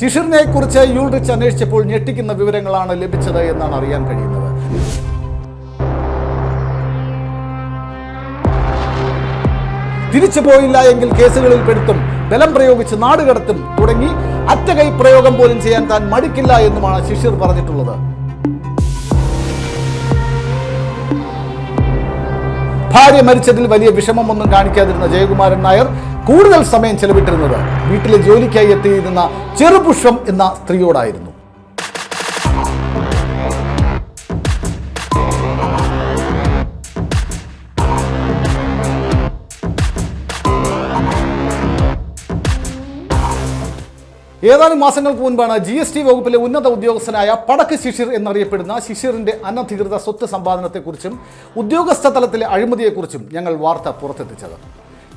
ശിഷിറിനെ കുറിച്ച് യൂൾറിച്ച് അന്വേഷിച്ചപ്പോൾ ഞെട്ടിക്കുന്ന വിവരങ്ങളാണ് ലഭിച്ചത് എന്നാണ് അറിയാൻ കഴിയുന്നത്. തിരിച്ചു പോയില്ല എങ്കിൽ കേസുകളിൽ പെടുത്തും ബലം പ്രയോഗിച്ച് നാടുകടത്തും തുടങ്ങി അറ്റകൈ പ്രയോഗം പോലും ചെയ്യാൻ താൻ മടിക്കില്ല എന്നുമാണ് ശിഷിർ പറഞ്ഞിട്ടുള്ളത്. ഭാര്യ മരിച്ചതിൽ വലിയ വിഷമമൊന്നും കാണിക്കാതിരുന്ന ജയകുമാരൻ നായർ കൂടുതൽ സമയം ചെലവിട്ടിരുന്നത് വീട്ടിലെ ജോലിക്കായി എത്തിയിരുന്ന ചെറുപുഷ്പം എന്ന സ്ത്രീയോടായിരുന്നു. ഏതാനും മാസങ്ങൾക്ക് മുൻപാണ് ജി എസ് ടി വകുപ്പിലെ ഉന്നത ഉദ്യോഗസ്ഥനായ പടക്ക് ശിശിർ എന്നറിയപ്പെടുന്ന ശിശിറിന്റെ അനധികൃത സ്വത്ത് സമ്പാദനത്തെക്കുറിച്ചും ഉദ്യോഗസ്ഥ തലത്തിലെ അഴിമതിയെക്കുറിച്ചും ഞങ്ങൾ വാർത്ത പുറത്തെത്തിച്ചത്.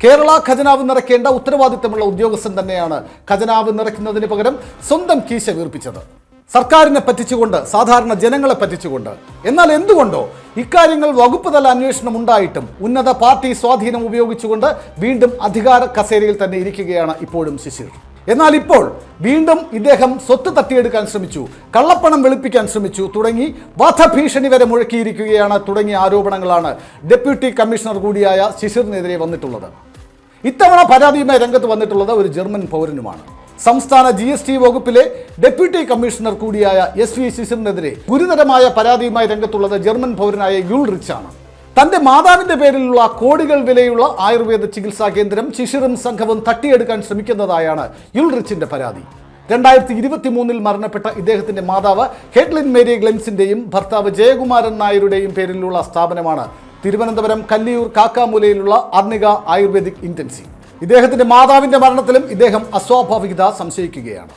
കേരള ഖജനാവ് നിറയ്ക്കേണ്ട ഉത്തരവാദിത്തമുള്ള ഉദ്യോഗസ്ഥൻ തന്നെയാണ് ഖജനാവ് നിറയ്ക്കുന്നതിന് പകരം സ്വന്തം കീശ വീർപ്പിച്ചത്. സർക്കാരിനെ പറ്റിച്ചുകൊണ്ട് സാധാരണ ജനങ്ങളെ പറ്റിച്ചുകൊണ്ട്. എന്നാൽ എന്തുകൊണ്ടോ ഇക്കാര്യങ്ങൾ വകുപ്പ് തല അന്വേഷണം ഉണ്ടായിട്ടും ഉന്നത പാർട്ടി സ്വാധീനം ഉപയോഗിച്ചുകൊണ്ട് വീണ്ടും അധികാര കസേരയിൽ തന്നെ ഇരിക്കുകയാണ് ഇപ്പോഴും ശിശിർ എന്നാൽ ഇപ്പോൾ വീണ്ടും ഇദ്ദേഹം സ്വത്ത് തട്ടിയെടുക്കാൻ ശ്രമിച്ചു കള്ളപ്പണം വെളുപ്പിക്കാൻ ശ്രമിച്ചു തുടങ്ങി വധഭീഷണി വരെ മുഴക്കിയിരിക്കുകയാണ് തുടങ്ങിയ ആരോപണങ്ങളാണ് ഡെപ്യൂട്ടി കമ്മീഷണർ കൂടിയായ ശിശിറിനെതിരെ വന്നിട്ടുള്ളത്. ഇത്തവണ പരാതിയുമായി രംഗത്ത് വന്നിട്ടുള്ളത് ഒരു ജർമ്മൻ പൗരനുമാണ്. സംസ്ഥാന ജി എസ് ടി വകുപ്പിലെ ഡെപ്യൂട്ടി കമ്മീഷണർ കൂടിയായ എസ് വി ശിശിറിനെതിരെ ഗുരുതരമായ പരാതിയുമായി രംഗത്തുള്ളത് ജർമ്മൻ പൗരനായ യുൾ റിച്ച് ആണ് തന്റെ മാതാവിന്റെ പേരിലുള്ള കോടികൾ വിലയുള്ള ആയുർവേദ ചികിത്സാ കേന്ദ്രം ശിശിറും സംഘവും തട്ടിയെടുക്കാൻ ശ്രമിക്കുന്നതായാണ് യുൽറിച്ചിന്റെ പരാതി. രണ്ടായിരത്തി ഇരുപത്തി മൂന്നിൽ മരണപ്പെട്ട ഇദ്ദേഹത്തിന്റെ മാതാവ് ഹെഡ്ലിൻ മേരി ഗ്ലെൻസിന്റെയും ഭർത്താവ് ജയകുമാരൻ നായരുടെയും പേരിലുള്ള സ്ഥാപനമാണ്. തിരുവനന്തപുരം കല്ലിയൂർ കാക്കാമൂലയിലുള്ള അർണിക ആയുർവേദിക് ഇന്റൻസീവ് ഇദ്ദേഹത്തിന്റെ മാതാവിന്റെ മരണത്തിലും ഇദ്ദേഹം അസ്വാഭാവികത സംശയിക്കുകയാണ്.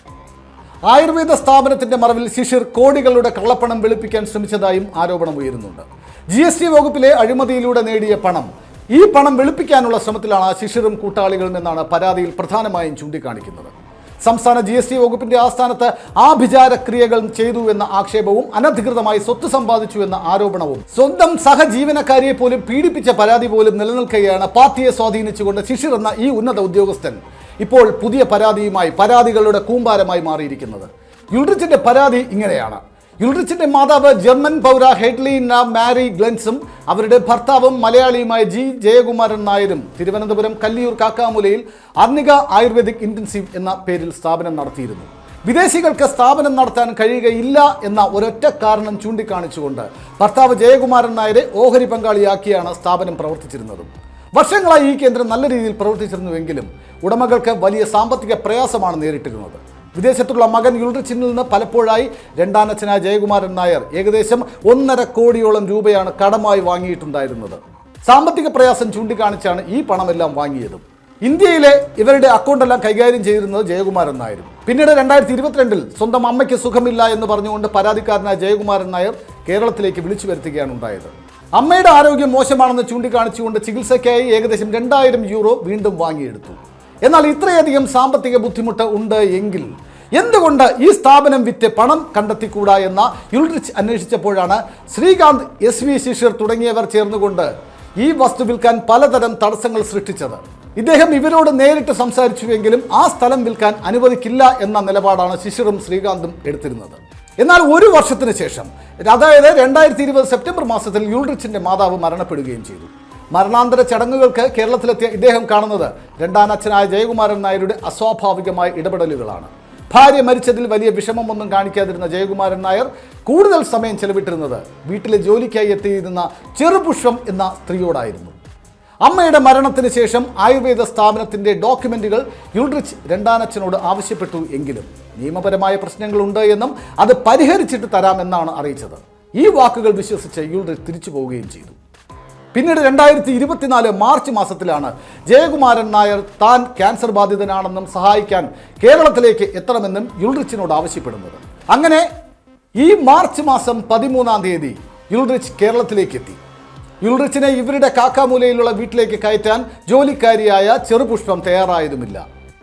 ആയുർവേദ സ്ഥാപനത്തിന്റെ മറവിൽ ശിശിർ കോടികളുടെ കള്ളപ്പണം വെളുപ്പിക്കാൻ ശ്രമിച്ചതായും ആരോപണം ഉയരുന്നുണ്ട് ജി എസ് ടി വകുപ്പിലെ അഴിമതിയിലൂടെ നേടിയ പണം. ഈ പണം വെളുപ്പിക്കാനുള്ള ശ്രമത്തിലാണ് ശിഷ്യരും കൂട്ടാളികളും എന്നാണ് പരാതിയിൽ പ്രധാനമായും ചൂണ്ടിക്കാണിക്കുന്നത്. സംസ്ഥാന ജി എസ് ടി വകുപ്പിന്റെ ആസ്ഥാനത്ത് ആഭിചാര ക്രിയകൾ ചെയ്തു എന്ന ആക്ഷേപവും അനധികൃതമായി സ്വത്ത് സമ്പാദിച്ചു എന്ന ആരോപണവും സ്വന്തം സഹജീവനക്കാരിയെ പോലും പീഡിപ്പിച്ച പരാതി പോലും നിലനിൽക്കുകയാണ് പാർട്ടിയെ സ്വാധീനിച്ചുകൊണ്ട് ശിഷ്യർ എന്ന ഈ ഉന്നത ഉദ്യോഗസ്ഥൻ ഇപ്പോൾ പുതിയ പരാതിയുമായി പരാതികളുടെ കൂമ്പാരമായി മാറിയിരിക്കുന്നത്. യുൾറിച്ചിന്റെ പരാതി ഇങ്ങനെയാണ്. യുൾറിച്ചിന്റെ മാതാവ് ജർമ്മൻ പൗര ഹെഡ്ലീന മാരി ഗ്ലെൻസും അവരുടെ ഭർത്താവും മലയാളിയുമായ ജി ജയകുമാരൻ നായരും തിരുവനന്തപുരം കല്ലിയൂർ കാക്കാമുലയിൽ അർണിക ആയുർവേദിക് ഇന്റൻസീവ് എന്ന പേരിൽ സ്ഥാപനം നടത്തിയിരുന്നു. വിദേശികൾക്ക് സ്ഥാപനം നടത്താൻ കഴിയുകയില്ല എന്ന ഒരൊറ്റ കാരണം ചൂണ്ടിക്കാണിച്ചുകൊണ്ട് ഭർത്താവ് ജയകുമാരൻ നായരെ ഓഹരി പങ്കാളിയാക്കിയാണ് സ്ഥാപനം പ്രവർത്തിച്ചിരുന്നത്. വർഷങ്ങളായി ഈ കേന്ദ്രം നല്ല രീതിയിൽ പ്രവർത്തിച്ചിരുന്നുവെങ്കിലും ഉടമകൾക്ക് വലിയ സാമ്പത്തിക പ്രയാസമാണ് നേരിട്ടിരുന്നത്. വിദേശത്തുള്ള മകൻ യുൾറിച്ചിനിൽ നിന്ന് പലപ്പോഴായി രണ്ടാനച്ഛനായ ജയകുമാരൻ നായർ ഏകദേശം ഒന്നര കോടിയോളം രൂപയാണ് കടമായി വാങ്ങിയിട്ടുണ്ടായിരുന്നത്. സാമ്പത്തിക പ്രയാസം ചൂണ്ടിക്കാണിച്ചാണ് ഈ പണമെല്ലാം വാങ്ങിയതും. ഇന്ത്യയിലെ ഇവരുടെ അക്കൗണ്ടെല്ലാം കൈകാര്യം ചെയ്തിരുന്നത് ജയകുമാരൻ നായരും. പിന്നീട് രണ്ടായിരത്തി ഇരുപത്തിരണ്ടിൽ സ്വന്തം അമ്മയ്ക്ക് സുഖമില്ല എന്ന് പറഞ്ഞുകൊണ്ട് പരാതിക്കാരനായ ജയകുമാരൻ നായർ കേരളത്തിലേക്ക് വിളിച്ചു വരുത്തുകയാണ് ഉണ്ടായത്. അമ്മയുടെ ആരോഗ്യം മോശമാണെന്ന് ചൂണ്ടിക്കാണിച്ചുകൊണ്ട് ചികിത്സയ്ക്കായി ഏകദേശം രണ്ടായിരം യൂറോ വീണ്ടും വാങ്ങിയെടുത്തു. എന്നാൽ ഇത്രയധികം സാമ്പത്തിക ബുദ്ധിമുട്ട് ഉണ്ട് എങ്കിൽ എന്തുകൊണ്ട് ഈ സ്ഥാപനം വിറ്റ് പണം കണ്ടെത്തിക്കൂടാ എന്ന യുൾറിച്ച് അന്വേഷിച്ചപ്പോഴാണ് ശ്രീകാന്ത് എസ് വി ശിഷിർ തുടങ്ങിയവർ ചേർന്നുകൊണ്ട് ഈ വസ്തു വിൽക്കാൻ പലതരം തടസ്സങ്ങൾ സൃഷ്ടിച്ചത്. ഇദ്ദേഹം ഇവരോട് നേരിട്ട് സംസാരിച്ചുവെങ്കിലും ആ സ്ഥലം വിൽക്കാൻ അനുവദിക്കില്ല എന്ന നിലപാടാണ് ശിശിറും ശ്രീകാന്തും എടുത്തിരുന്നത്. എന്നാൽ ഒരു വർഷത്തിന് ശേഷം അതായത് രണ്ടായിരത്തി ഇരുപത് സെപ്റ്റംബർ മാസത്തിൽ യുൾറിച്ചിന്റെ മാതാവ് മരണപ്പെടുകയും ചെയ്തു. മരണാന്തര ചടങ്ങുകൾക്ക് കേരളത്തിലെത്തിയ ഇദ്ദേഹം കാണുന്നത് രണ്ടാനച്ഛനായ ജയകുമാരൻ നായരുടെ അസ്വാഭാവികമായ ഇടപെടലുകളാണ്. ഭാര്യ മരിച്ചതിൽ വലിയ വിഷമമൊന്നും കാണിക്കാതിരുന്ന ജയകുമാരൻ നായർ കൂടുതൽ സമയം ചെലവിട്ടിരുന്നത് വീട്ടിലെ ജോലിക്കായി എത്തിയിരുന്ന ചെറുപുഷ്പം എന്ന സ്ത്രീയോടായിരുന്നു. അമ്മയുടെ മരണത്തിന് ശേഷം ആയുർവേദ സ്ഥാപനത്തിന്റെ ഡോക്യുമെന്റുകൾ യുൾറിച്ച് രണ്ടാനച്ഛനോട് ആവശ്യപ്പെട്ടു എങ്കിലും നിയമപരമായ പ്രശ്നങ്ങളുണ്ട് എന്നും അത് പരിഹരിച്ചിട്ട് തരാമെന്നാണ് അറിയിച്ചത്. ഈ വാക്കുകൾ വിശ്വസിച്ച് യുൾറിച്ച് തിരിച്ചു പോവുകയും ചെയ്തു. പിന്നീട് രണ്ടായിരത്തി ഇരുപത്തിനാല് മാർച്ച് മാസത്തിലാണ് ജയകുമാരൻ നായർ താൻ ക്യാൻസർ ബാധിതനാണെന്നും സഹായിക്കാൻ കേരളത്തിലേക്ക് എത്തണമെന്നും യുൾറിച്ചിനോട് ആവശ്യപ്പെടുന്നത്. അങ്ങനെ ഈ മാർച്ച് മാസം പതിമൂന്നാം തീയതി യുൾറിച്ച് കേരളത്തിലേക്ക് എത്തി. യുൾറിച്ചിനെ ഇവരുടെ കാക്കാമൂലയിലുള്ള വീട്ടിലേക്ക് കയറ്റാൻ ജോലിക്കാരിയായ ചെറുപുഷ്പം തയ്യാറായതുമില്ല.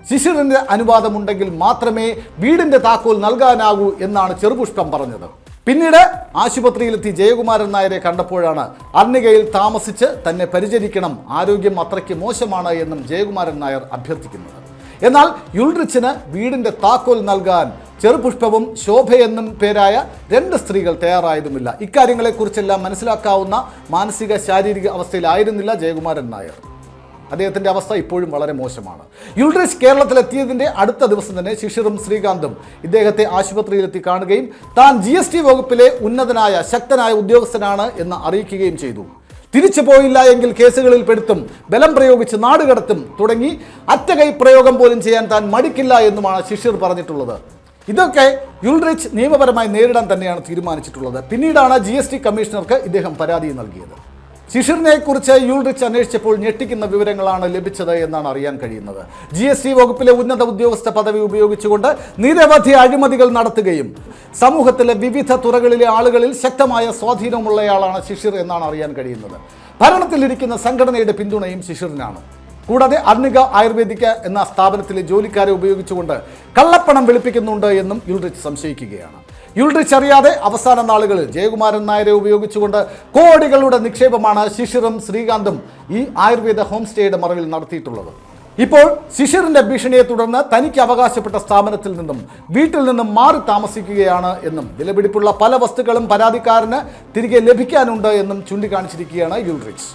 ശിശിറിന്റെ അനുവാദമുണ്ടെങ്കിൽ മാത്രമേ വീടിന്റെ താക്കോൽ നൽകാനാകൂ എന്നാണ് ചെറുപുഷ്പം പറഞ്ഞത്. പിന്നീട് ആശുപത്രിയിലെത്തി ജയകുമാരൻ നായരെ കണ്ടപ്പോഴാണ് അർണികയിൽ താമസിച്ച് തന്നെ പരിചരിക്കണം ആരോഗ്യം അത്രയ്ക്ക് മോശമാണ് എന്നും ജയകുമാരൻ നായർ അഭ്യർത്ഥിക്കുന്നത്. എന്നാൽ യുൾറിച്ചിന് വീടിന്റെ താക്കോൽ നൽകാൻ ചെറുപുഷ്പവും ശോഭയെന്നും പേരായ രണ്ട് സ്ത്രീകൾ തയ്യാറായതുമില്ല. ഇക്കാര്യങ്ങളെക്കുറിച്ചെല്ലാം മനസ്സിലാക്കാവുന്ന മാനസിക ശാരീരിക അവസ്ഥയിലായിരുന്നില്ല ജയകുമാരൻ നായർ. അദ്ദേഹത്തിന്റെ അവസ്ഥ ഇപ്പോഴും വളരെ മോശമാണ്. യുൾറിച്ച് കേരളത്തിലെത്തിയതിന്റെ അടുത്ത ദിവസം തന്നെ ശിഷിറും ശ്രീകാന്തും ഇദ്ദേഹത്തെ ആശുപത്രിയിലെത്തി കാണുകയും താൻ ജി എസ് ടി വകുപ്പിലെ ഉന്നതനായ ശക്തനായ ഉദ്യോഗസ്ഥനാണ് എന്ന് അറിയിക്കുകയും ചെയ്തു. തിരിച്ചു പോയില്ല എങ്കിൽ കേസുകളിൽ പെടുത്തും ബലം പ്രയോഗിച്ച് നാടുകടത്തും തുടങ്ങി അറ്റകൈ പ്രയോഗം പോലും ചെയ്യാൻ താൻ മടിക്കില്ല എന്നുമാണ് ശിഷിർ പറഞ്ഞിട്ടുള്ളത്. ഇതൊക്കെ യുൾറിച്ച് നിയമപരമായി നേരിടാൻ തന്നെയാണ് തീരുമാനിച്ചിട്ടുള്ളത്. പിന്നീടാണ് ജി കമ്മീഷണർക്ക് ഇദ്ദേഹം പരാതി നൽകിയത്. ശിഷിറിനെ കുറിച്ച് യുൾറിച്ച് അന്വേഷിച്ചപ്പോൾ ഞെട്ടിക്കുന്ന വിവരങ്ങളാണ് ലഭിച്ചത് എന്നാണ് അറിയാൻ കഴിയുന്നത്. ജി എസ് ടി വകുപ്പിലെ ഉന്നത ഉദ്യോഗസ്ഥ പദവി ഉപയോഗിച്ചുകൊണ്ട് നിരവധി അഴിമതികൾ നടത്തുകയും സമൂഹത്തിലെ വിവിധ തുറകളിലെ ആളുകളിൽ ശക്തമായ സ്വാധീനമുള്ളയാളാണ് ശിഷിർ എന്നാണ് അറിയാൻ കഴിയുന്നത്. ഭരണത്തിലിരിക്കുന്ന സംഘടനയുടെ പിന്തുണയും ശിഷിറിനാണ്. കൂടാതെ അർണിക ആയുർവേദിക എന്ന സ്ഥാപനത്തിലെ ജോലിക്കാരെ ഉപയോഗിച്ചുകൊണ്ട് കള്ളപ്പണം വെളുപ്പിക്കുന്നുണ്ട് എന്നും യുൾറിച്ച് സംശയിക്കുകയാണ്. യുൾറിച്ച് അവസാന നാളുകളിൽ ജയകുമാരൻ നായരെ ഉപയോഗിച്ചുകൊണ്ട് കോടികളുടെ നിക്ഷേപമാണ് ശിശിറും ശ്രീകാന്തും ഈ ആയുർവേദ ഹോം സ്റ്റേയുടെ മറവിൽ നടത്തിയിട്ടുള്ളത്. ഇപ്പോൾ ശിശിറിന്റെ ഭീഷണിയെ തുടർന്ന് തനിക്ക് അവകാശപ്പെട്ട സ്ഥാപനത്തിൽ നിന്നും വീട്ടിൽ നിന്നും മാറി താമസിക്കുകയാണ് എന്നും വിലപിടിപ്പുള്ള പല വസ്തുക്കളും പരാതിക്കാരന് തിരികെ ലഭിക്കാനുണ്ട് എന്നും ചൂണ്ടിക്കാണിച്ചിരിക്കുകയാണ് യുൾറിച്ച്